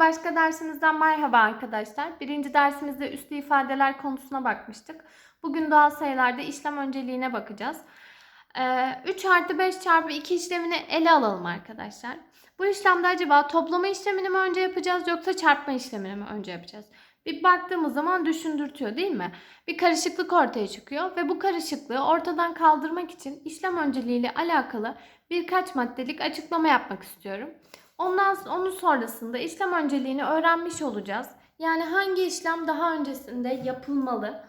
Başka dersimizden merhaba arkadaşlar. Birinci dersimizde üslü ifadeler konusuna bakmıştık. Bugün doğal sayılarda işlem önceliğine bakacağız. Ee, 3 artı 5 çarpı 2 işlemini ele alalım arkadaşlar. Bu işlemde acaba toplama işlemini mi önce yapacağız yoksa çarpma işlemini mi önce yapacağız? Bir baktığımız zaman düşündürtüyor değil mi? Bir karışıklık ortaya çıkıyor ve bu karışıklığı ortadan kaldırmak için işlem önceliğiyle alakalı birkaç maddelik açıklama yapmak istiyorum. Ondan onun sonrasında işlem önceliğini öğrenmiş olacağız. Yani hangi işlem daha öncesinde yapılmalı?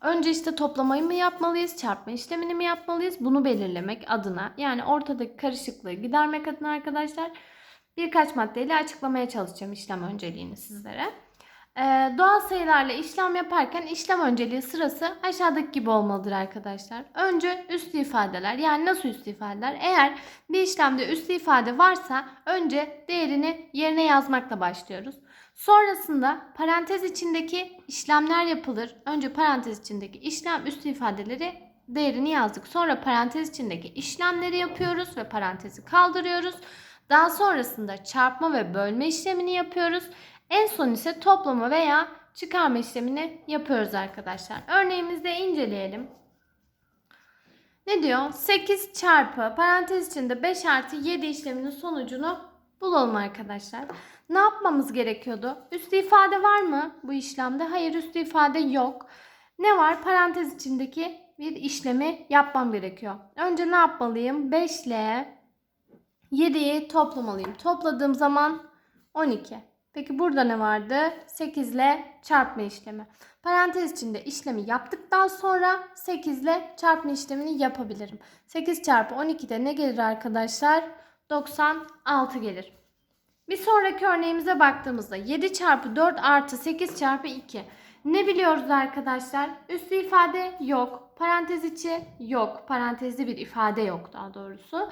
Önce işte toplamayı mı yapmalıyız, çarpma işlemini mi yapmalıyız? Bunu belirlemek adına yani ortadaki karışıklığı gidermek adına arkadaşlar birkaç maddeyle açıklamaya çalışacağım işlem önceliğini sizlere. Ee, doğal sayılarla işlem yaparken işlem önceliği sırası aşağıdaki gibi olmalıdır arkadaşlar. Önce üslü ifadeler yani nasıl üslü ifadeler? Eğer bir işlemde üslü ifade varsa önce değerini yerine yazmakla başlıyoruz. Sonrasında parantez içindeki işlemler yapılır. Önce parantez içindeki işlem üslü ifadeleri değerini yazdık. Sonra parantez içindeki işlemleri yapıyoruz ve parantezi kaldırıyoruz. Daha sonrasında çarpma ve bölme işlemini yapıyoruz. En son ise toplama veya çıkarma işlemini yapıyoruz arkadaşlar. Örneğimizde inceleyelim. Ne diyor? 8 çarpı parantez içinde 5 artı 7 işleminin sonucunu bulalım arkadaşlar. Ne yapmamız gerekiyordu? Üstü ifade var mı bu işlemde? Hayır üstü ifade yok. Ne var? Parantez içindeki bir işlemi yapmam gerekiyor. Önce ne yapmalıyım? 5 ile 7'yi toplamalıyım. Topladığım zaman 12. Peki burada ne vardı? 8 ile çarpma işlemi. Parantez içinde işlemi yaptıktan sonra 8 ile çarpma işlemini yapabilirim. 8 çarpı 12'de ne gelir arkadaşlar? 96 gelir. Bir sonraki örneğimize baktığımızda 7 çarpı 4 artı 8 çarpı 2. Ne biliyoruz arkadaşlar? Üslü ifade yok. Parantez içi yok. Parantezli bir ifade yok daha doğrusu.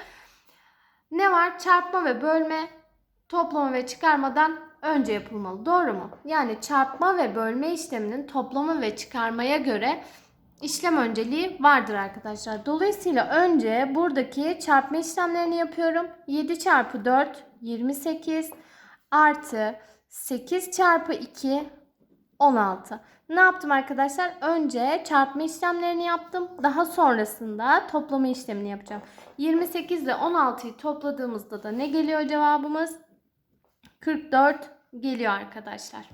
Ne var? Çarpma ve bölme, toplama ve çıkarmadan önce yapılmalı. Doğru mu? Yani çarpma ve bölme işleminin toplama ve çıkarmaya göre işlem önceliği vardır arkadaşlar. Dolayısıyla önce buradaki çarpma işlemlerini yapıyorum. 7 çarpı 4 28 artı 8 çarpı 2 16. Ne yaptım arkadaşlar? Önce çarpma işlemlerini yaptım. Daha sonrasında toplama işlemini yapacağım. 28 ile 16'yı topladığımızda da ne geliyor cevabımız? 44 geliyor arkadaşlar.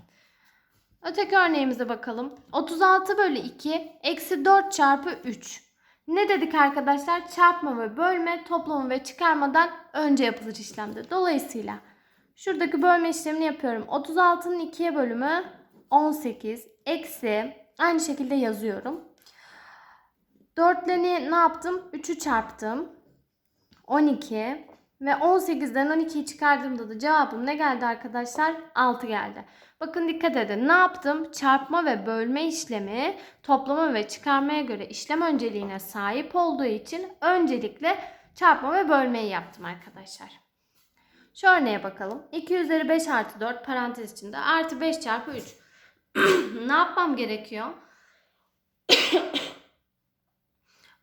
Öteki örneğimize bakalım. 36 bölü 2 eksi 4 çarpı 3. Ne dedik arkadaşlar? Çarpma ve bölme, toplama ve çıkarmadan önce yapılır işlemde. Dolayısıyla şuradaki bölme işlemini yapıyorum. 36'nın 2'ye bölümü 18 eksi aynı şekilde yazıyorum. 4'lerini ne yaptım? 3'ü çarptım. 12 ve 18'den 12'yi çıkardığımda da cevabım ne geldi arkadaşlar? 6 geldi. Bakın dikkat edin. Ne yaptım? Çarpma ve bölme işlemi toplama ve çıkarmaya göre işlem önceliğine sahip olduğu için öncelikle çarpma ve bölmeyi yaptım arkadaşlar. Şu örneğe bakalım. 2 üzeri 5 artı 4 parantez içinde artı 5 çarpı 3. ne yapmam gerekiyor?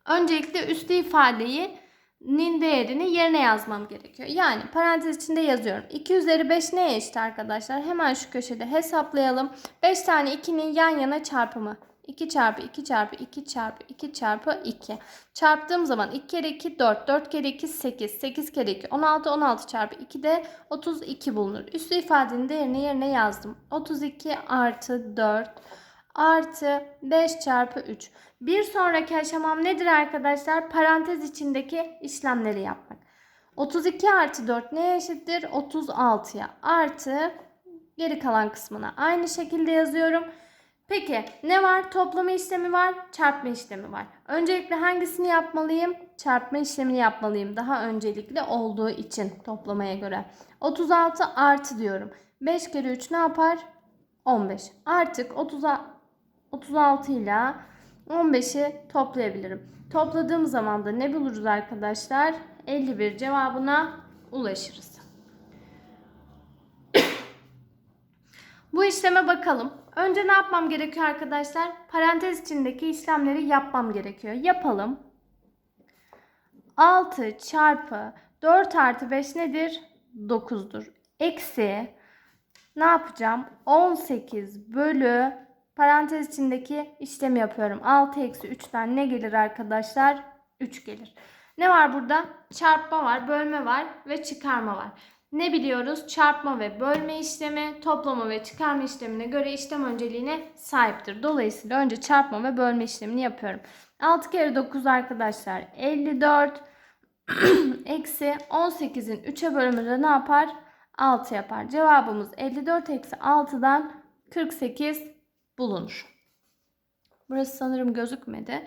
Öncelikle üstü ifadeyi nin değerini yerine yazmam gerekiyor. Yani parantez içinde yazıyorum. 2 üzeri 5 neye eşit arkadaşlar? Hemen şu köşede hesaplayalım. 5 tane 2'nin yan yana çarpımı. 2 çarpı 2 çarpı 2 çarpı 2 çarpı 2. Çarptığım zaman 2 kere 2 4, 4 kere 2 8, 8 kere 2 16, 16 çarpı 2 de 32 bulunur. Üstü ifadenin değerini yerine yazdım. 32 artı 4 artı 5 çarpı 3. Bir sonraki aşamam nedir arkadaşlar? Parantez içindeki işlemleri yapmak. 32 artı 4 neye eşittir? 36'ya artı geri kalan kısmına aynı şekilde yazıyorum. Peki ne var? Toplama işlemi var, çarpma işlemi var. Öncelikle hangisini yapmalıyım? Çarpma işlemini yapmalıyım. Daha öncelikli olduğu için toplamaya göre. 36 artı diyorum. 5 kere 3 ne yapar? 15. Artık 30, 36 ile 15'i toplayabilirim. Topladığım zaman da ne buluruz arkadaşlar? 51 cevabına ulaşırız. Bu işleme bakalım. Önce ne yapmam gerekiyor arkadaşlar? Parantez içindeki işlemleri yapmam gerekiyor. Yapalım. 6 çarpı 4 artı 5 nedir? 9'dur. Eksi ne yapacağım? 18 bölü parantez içindeki işlemi yapıyorum. 6 eksi 3'ten ne gelir arkadaşlar? 3 gelir. Ne var burada? Çarpma var, bölme var ve çıkarma var. Ne biliyoruz? Çarpma ve bölme işlemi toplama ve çıkarma işlemine göre işlem önceliğine sahiptir. Dolayısıyla önce çarpma ve bölme işlemini yapıyorum. 6 kere 9 arkadaşlar 54 eksi 18'in 3'e bölümü de ne yapar? 6 yapar. Cevabımız 54 eksi 6'dan 48 bulunur. Burası sanırım gözükmedi.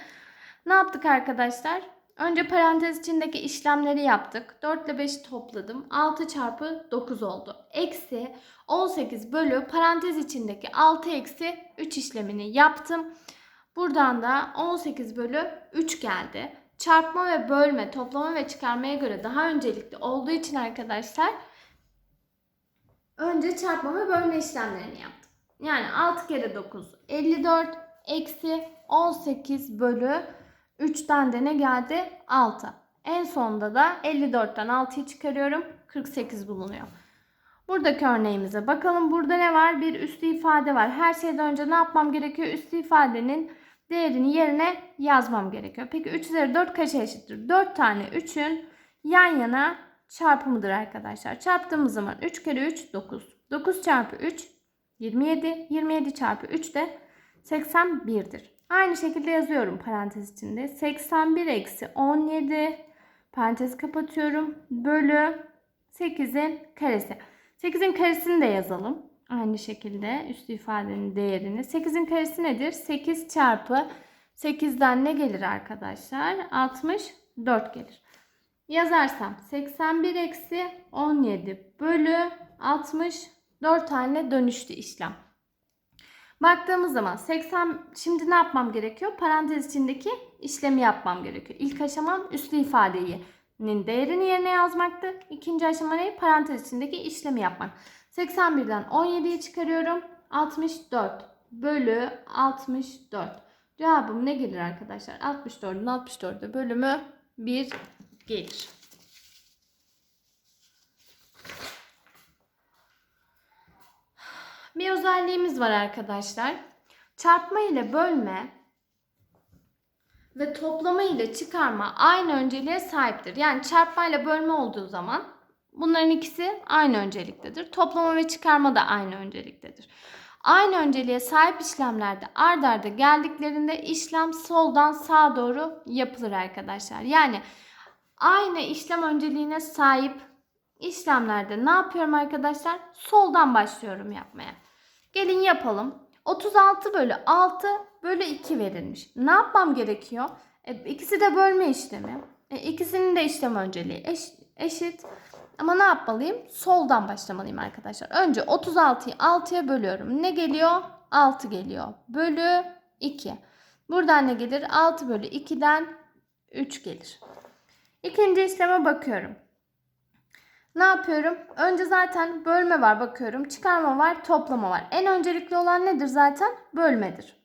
Ne yaptık arkadaşlar? Önce parantez içindeki işlemleri yaptık. 4 ile 5'i topladım. 6 çarpı 9 oldu. Eksi 18 bölü parantez içindeki 6 eksi 3 işlemini yaptım. Buradan da 18 bölü 3 geldi. Çarpma ve bölme, toplama ve çıkarmaya göre daha öncelikli olduğu için arkadaşlar önce çarpma ve bölme işlemlerini yaptım. Yani 6 kere 9 54 eksi 18 bölü 3'ten de ne geldi? 6. En sonunda da 54'ten 6'yı çıkarıyorum. 48 bulunuyor. Buradaki örneğimize bakalım. Burada ne var? Bir üslü ifade var. Her şeyden önce ne yapmam gerekiyor? Üslü ifadenin değerini yerine yazmam gerekiyor. Peki 3 üzeri 4 kaça eşittir? 4 tane 3'ün yan yana çarpımıdır arkadaşlar. Çarptığımız zaman 3 kere 3 9. 9 çarpı 3 27. 27 çarpı 3 de 81'dir. Aynı şekilde yazıyorum parantez içinde. 81 eksi 17 parantez kapatıyorum. Bölü 8'in karesi. 8'in karesini de yazalım. Aynı şekilde üstü ifadenin değerini. 8'in karesi nedir? 8 çarpı 8'den ne gelir arkadaşlar? 64 gelir. Yazarsam 81 eksi 17 bölü 64 haline dönüştü işlem. Baktığımız zaman 80 şimdi ne yapmam gerekiyor? Parantez içindeki işlemi yapmam gerekiyor. İlk aşamam üslü ifadenin değerini yerine yazmaktı. İkinci aşama ne? Parantez içindeki işlemi yapmak. 81'den 17'yi çıkarıyorum. 64 bölü 64. Cevabım ne gelir arkadaşlar? 64'ün 64'e bölümü 1 gelir. Bir özelliğimiz var arkadaşlar. Çarpma ile bölme ve toplama ile çıkarma aynı önceliğe sahiptir. Yani çarpma ile bölme olduğu zaman bunların ikisi aynı önceliktedir. Toplama ve çıkarma da aynı önceliktedir. Aynı önceliğe sahip işlemlerde ard arda geldiklerinde işlem soldan sağa doğru yapılır arkadaşlar. Yani aynı işlem önceliğine sahip işlemlerde ne yapıyorum arkadaşlar? Soldan başlıyorum yapmaya. Gelin yapalım. 36 bölü 6 bölü 2 verilmiş. Ne yapmam gerekiyor? E, ikisi de bölme işlemi. E, ikisinin de işlem önceliği eş, eşit. Ama ne yapmalıyım? Soldan başlamalıyım arkadaşlar. Önce 36'yı 6'ya bölüyorum. Ne geliyor? 6 geliyor. Bölü 2. Buradan ne gelir? 6 bölü 2'den 3 gelir. İkinci işleme bakıyorum. Ne yapıyorum? Önce zaten bölme var bakıyorum. Çıkarma var, toplama var. En öncelikli olan nedir zaten? Bölmedir.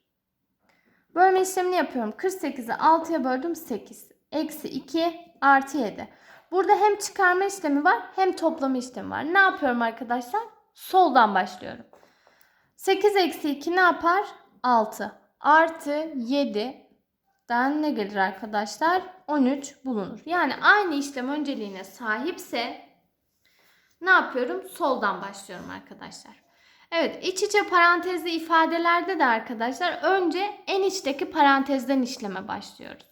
Bölme işlemini yapıyorum. 48'i 6'ya böldüm 8. Eksi 2 artı 7. Burada hem çıkarma işlemi var hem toplama işlemi var. Ne yapıyorum arkadaşlar? Soldan başlıyorum. 8 eksi 2 ne yapar? 6. Artı 7'den ne gelir arkadaşlar? 13 bulunur. Yani aynı işlem önceliğine sahipse ne yapıyorum? Soldan başlıyorum arkadaşlar. Evet iç içe parantezli ifadelerde de arkadaşlar önce en içteki parantezden işleme başlıyoruz.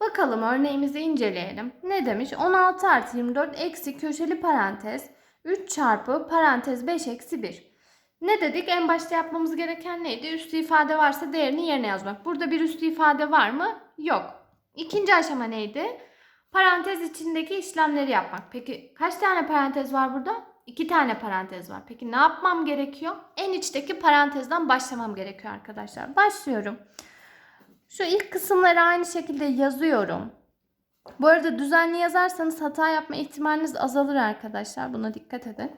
Bakalım örneğimizi inceleyelim. Ne demiş? 16 artı 24 eksi köşeli parantez 3 çarpı parantez 5 eksi 1. Ne dedik? En başta yapmamız gereken neydi? Üstü ifade varsa değerini yerine yazmak. Burada bir üstü ifade var mı? Yok. İkinci aşama neydi? Parantez içindeki işlemleri yapmak. Peki kaç tane parantez var burada? İki tane parantez var. Peki ne yapmam gerekiyor? En içteki parantezden başlamam gerekiyor arkadaşlar. Başlıyorum. Şu ilk kısımları aynı şekilde yazıyorum. Bu arada düzenli yazarsanız hata yapma ihtimaliniz azalır arkadaşlar. Buna dikkat edin.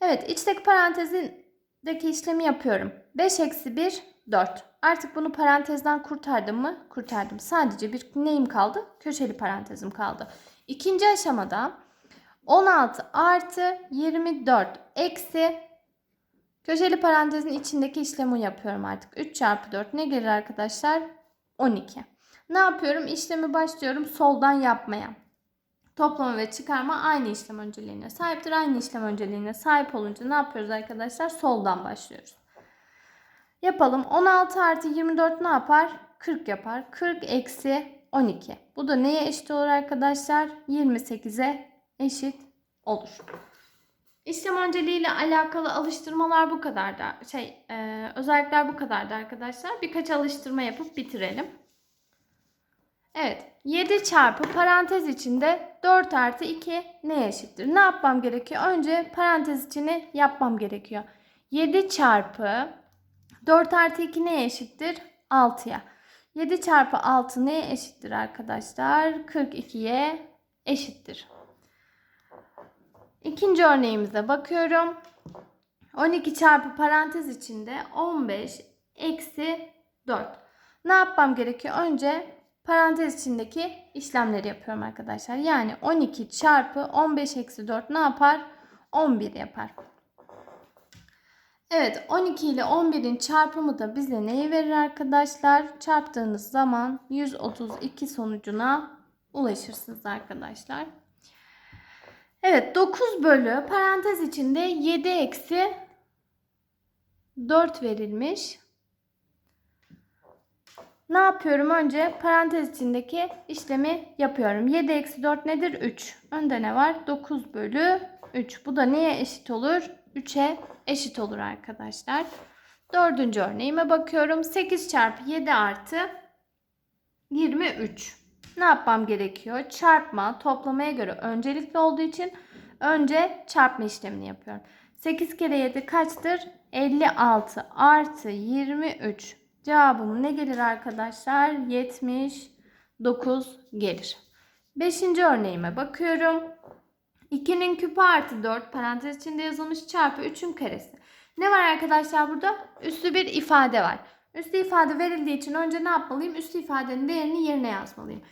Evet içteki parantezindeki işlemi yapıyorum. 5 eksi 1 4. Artık bunu parantezden kurtardım mı? Kurtardım. Sadece bir neyim kaldı? Köşeli parantezim kaldı. İkinci aşamada 16 artı 24 eksi Köşeli parantezin içindeki işlemi yapıyorum artık. 3 çarpı 4 ne gelir arkadaşlar? 12. Ne yapıyorum? İşlemi başlıyorum soldan yapmaya. Toplama ve çıkarma aynı işlem önceliğine sahiptir. Aynı işlem önceliğine sahip olunca ne yapıyoruz arkadaşlar? Soldan başlıyoruz. Yapalım. 16 artı 24 ne yapar? 40 yapar. 40 eksi 12. Bu da neye eşit olur arkadaşlar? 28'e eşit olur. İşlem önceliği alakalı alıştırmalar bu kadardı. Şey, e, özellikler bu kadardı arkadaşlar. Birkaç alıştırma yapıp bitirelim. Evet. 7 çarpı parantez içinde 4 artı 2 neye eşittir? Ne yapmam gerekiyor? Önce parantez içini yapmam gerekiyor. 7 çarpı 4 artı 2 neye eşittir? 6'ya. 7 çarpı 6 neye eşittir arkadaşlar? 42'ye eşittir. İkinci örneğimize bakıyorum. 12 çarpı parantez içinde 15 eksi 4. Ne yapmam gerekiyor? Önce parantez içindeki işlemleri yapıyorum arkadaşlar. Yani 12 çarpı 15 eksi 4 ne yapar? 11 yapar. Evet 12 ile 11'in çarpımı da bize neyi verir arkadaşlar? Çarptığınız zaman 132 sonucuna ulaşırsınız arkadaşlar. Evet 9 bölü parantez içinde 7 eksi 4 verilmiş. Ne yapıyorum? Önce parantez içindeki işlemi yapıyorum. 7 eksi 4 nedir? 3. Önde ne var? 9 bölü 3. Bu da neye eşit olur? 3'e eşit olur arkadaşlar. Dördüncü örneğime bakıyorum. 8 çarpı 7 artı 23. Ne yapmam gerekiyor? Çarpma toplamaya göre öncelikli olduğu için önce çarpma işlemini yapıyorum. 8 kere 7 kaçtır? 56 artı 23. Cevabım ne gelir arkadaşlar? 79 gelir. Beşinci örneğime bakıyorum. 2'nin küpü artı 4 parantez içinde yazılmış çarpı 3'ün karesi. Ne var arkadaşlar burada? Üslü bir ifade var. Üslü ifade verildiği için önce ne yapmalıyım? Üslü ifadenin değerini yerine yazmalıyım.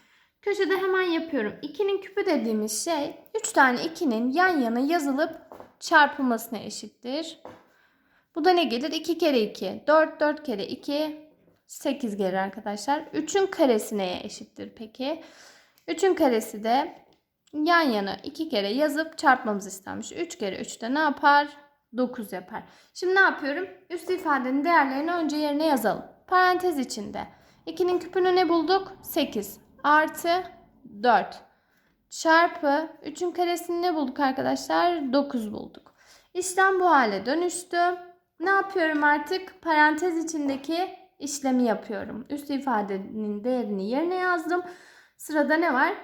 Köşede hemen yapıyorum. 2'nin küpü dediğimiz şey 3 tane 2'nin yan yana yazılıp çarpılmasına eşittir. Bu da ne gelir? 2 kere 2. 4, 4 kere 2. 8 gelir arkadaşlar. 3'ün karesi neye eşittir peki? 3'ün karesi de yan yana 2 kere yazıp çarpmamız istenmiş. 3 kere 3 de ne yapar? 9 yapar. Şimdi ne yapıyorum? Üst ifadenin değerlerini önce yerine yazalım. Parantez içinde. 2'nin küpünü ne bulduk? 8 artı 4 çarpı 3'ün karesini ne bulduk arkadaşlar? 9 bulduk. İşlem bu hale dönüştü. Ne yapıyorum artık? Parantez içindeki işlemi yapıyorum. Üst ifadenin değerini yerine yazdım. Sırada ne var?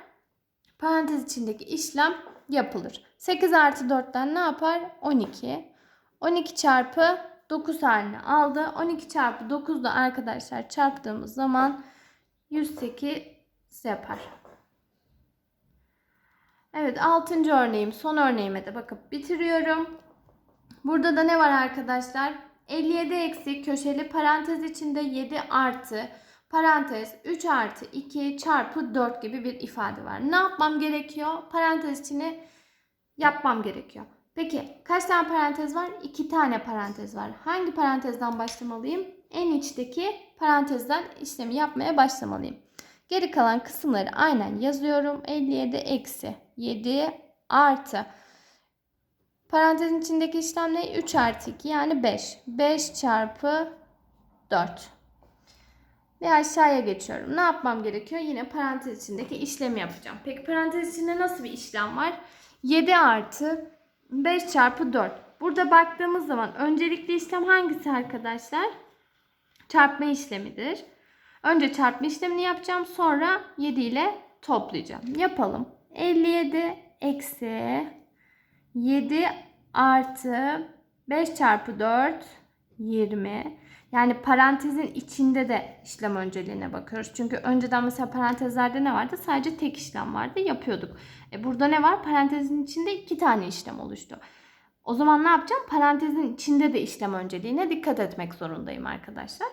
Parantez içindeki işlem yapılır. 8 artı 4'ten ne yapar? 12. 12 çarpı 9 halini aldı. 12 çarpı 9 da arkadaşlar çarptığımız zaman 108 yapar. Evet 6. örneğim son örneğime de bakıp bitiriyorum. Burada da ne var arkadaşlar? 57 eksi köşeli parantez içinde 7 artı parantez 3 artı 2 çarpı 4 gibi bir ifade var. Ne yapmam gerekiyor? Parantez içini yapmam gerekiyor. Peki kaç tane parantez var? 2 tane parantez var. Hangi parantezden başlamalıyım? En içteki parantezden işlemi yapmaya başlamalıyım. Geri kalan kısımları aynen yazıyorum. 57 eksi 7 artı Parantezin içindeki işlem ne? 3 artı 2 yani 5. 5 çarpı 4. Ve aşağıya geçiyorum. Ne yapmam gerekiyor? Yine parantez içindeki işlemi yapacağım. Peki parantez içinde nasıl bir işlem var? 7 artı 5 çarpı 4. Burada baktığımız zaman öncelikli işlem hangisi arkadaşlar? Çarpma işlemidir. Önce çarpma işlemini yapacağım. Sonra 7 ile toplayacağım. Yapalım. 57 eksi 7 artı 5 çarpı 4 20. Yani parantezin içinde de işlem önceliğine bakıyoruz. Çünkü önceden mesela parantezlerde ne vardı? Sadece tek işlem vardı. Yapıyorduk. E burada ne var? Parantezin içinde iki tane işlem oluştu. O zaman ne yapacağım? Parantezin içinde de işlem önceliğine dikkat etmek zorundayım arkadaşlar.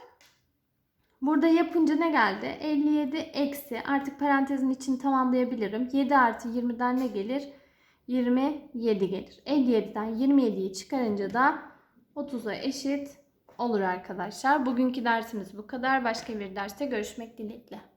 Burada yapınca ne geldi? 57 eksi artık parantezin içini tamamlayabilirim. 7 artı 20'den ne gelir? 27 gelir. 57'den 27'yi çıkarınca da 30'a eşit olur arkadaşlar. Bugünkü dersimiz bu kadar. Başka bir derste görüşmek dileğiyle.